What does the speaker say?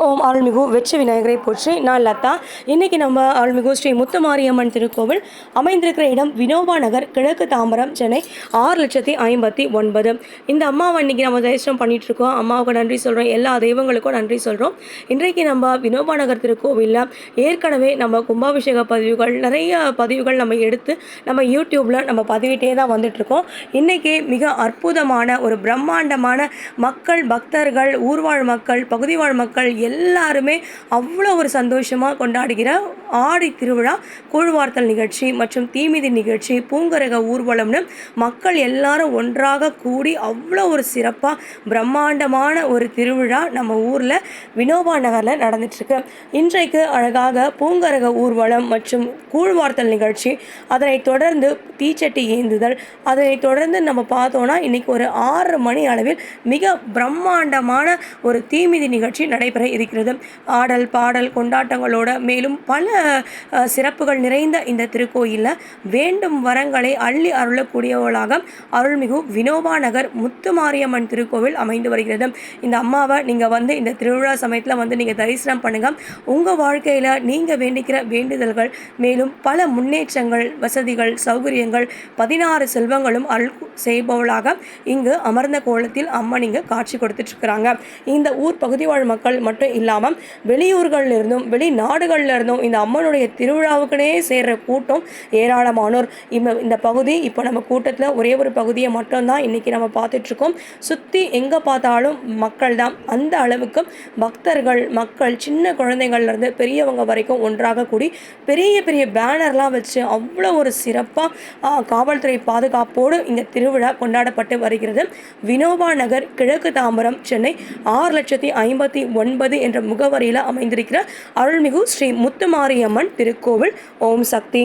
ஓம் அருள்மிகு வெற்றி விநாயகரை போற்றி. நான் லதா. இன்றைக்கி நம்ம அருள்மிகு ஸ்ரீ முத்துமாரியம்மன் திருக்கோவில் அமைந்திருக்கிற இடம் வினோபா நகர் கிழக்கு தாம்பரம் சென்னை. ஆறு லட்சத்தி ஐம்பத்தி ஒன்பது. இந்த அம்மாவை இன்றைக்கி நம்ம தரிசனம் பண்ணிகிட்ருக்கோம் இருக்கோம். அம்மாவுக்கு நன்றி சொல்கிறோம் எல்லா தெய்வங்களுக்கும் நன்றி சொல்கிறோம் இன்றைக்கு நம்ம வினோபா நகர் திருக்கோவிலில் ஏற்கனவே நம்ம கும்பாபிஷேக பதிவுகள் நிறைய பதிவுகள் நம்ம எடுத்து நம்ம யூடியூப்பில் நம்ம பதிவிட்டே தான் வந்துட்ருக்கோம் இன்றைக்கி மிக அற்புதமான ஒரு பிரம்மாண்டமான மக்கள் பக்தர்கள் ஊர்வாழ் மக்கள் பகுதி வாழ் மக்கள் எல்லாருமே அவ்வளோ ஒரு சந்தோஷமாக கொண்டாடுகிற ஆடி திருவிழா கூழ்வார்த்தல் நிகழ்ச்சி மற்றும் தீமிதி நிகழ்ச்சி பூங்கரக ஊர்வலம்னு மக்கள் எல்லாரும் ஒன்றாக கூடி அவ்வளோ ஒரு சிறப்பாக பிரம்மாண்டமான ஒரு திருவிழா நம்ம ஊரில் வினோபா நகரில் நடந்துட்டுருக்கு. இன்றைக்கு அழகாக பூங்கரக ஊர்வலம் மற்றும் கூழ்வார்த்தல் நிகழ்ச்சி அதனைத் தொடர்ந்து தீச்சட்டி ஏந்துதல் அதனைத் தொடர்ந்து நம்ம பார்த்தோன்னா இன்றைக்கி ஒரு ஆறு மணி அளவில் மிக பிரம்மாண்டமான ஒரு தீமிதி நிகழ்ச்சி நடைபெற இருக்கிறது ஆடல் பாடல் கொண்டாட்டங்களோட மேலும் பல சிறப்புகள் நிறைந்த இந்த திருக்கோயிலில் வேண்டும் வரங்களை அள்ளி அருளக்கூடியவளாக அருள்மிகு வினோபா நகர் முத்துமாரியம்மன் திருக்கோவில் அமைந்து வருகிறது. இந்த அம்மாவை நீங்கள் வந்து இந்த திருவிழா சமயத்தில் வந்து நீங்கள் தரிசனம் பண்ணுங்கள் உங்கள் வாழ்க்கையில் நீங்கள் வேண்டிக்கிற வேண்டுதல்கள் மேலும் பல முன்னேற்றங்கள் வசதிகள் சௌகரியங்கள் பதினாறு செல்வங்களும் அருள் செய்பவளாக இங்கு அமர்ந்த கோலத்தில் அம்மா நீங்கள் காட்சி கொடுத்துட்ருக்குறாங்க இந்த ஊர் பகுதி வாழ் மக்கள் மட்டும் இல்லாமல் வெளியூர்களிலிருந்தும் வெளிநாடுகளிலிருந்தும் இந்த அம்மனுடைய திருவிழாவுக்குனே சேர்கிற கூட்டம் ஏராளமானோர். இந்த இந்த பகுதி இப்போ நம்ம கூட்டத்தில் ஒரே ஒரு பகுதியை மட்டும்தான் இன்னைக்கு நம்ம பார்த்துட்டு இருக்கோம் சுற்றி எங்கே பார்த்தாலும் மக்கள் தான் அந்த அளவுக்கு பக்தர்கள் மக்கள் சின்ன குழந்தைகள்ல இருந்து பெரியவங்க வரைக்கும் ஒன்றாக கூடி பெரிய பெரிய பேனர்லாம் வச்சு அவ்வளோ ஒரு சிறப்பாக காவல்துறை பாதுகாப்போடு இந்த திருவிழா கொண்டாடப்பட்டு வருகிறது. வினோபா நகர் கிழக்கு தாம்பரம் சென்னை. ஆறு லட்சத்தி ஐம்பத்தி ஒன்பது ஒன்பது என்ற முகவரியில் அமைந்திருக்கிற அருள்மிகு ஸ்ரீ முத்துமாரியம்மன் திருக்கோவில். ஓம் சக்தி.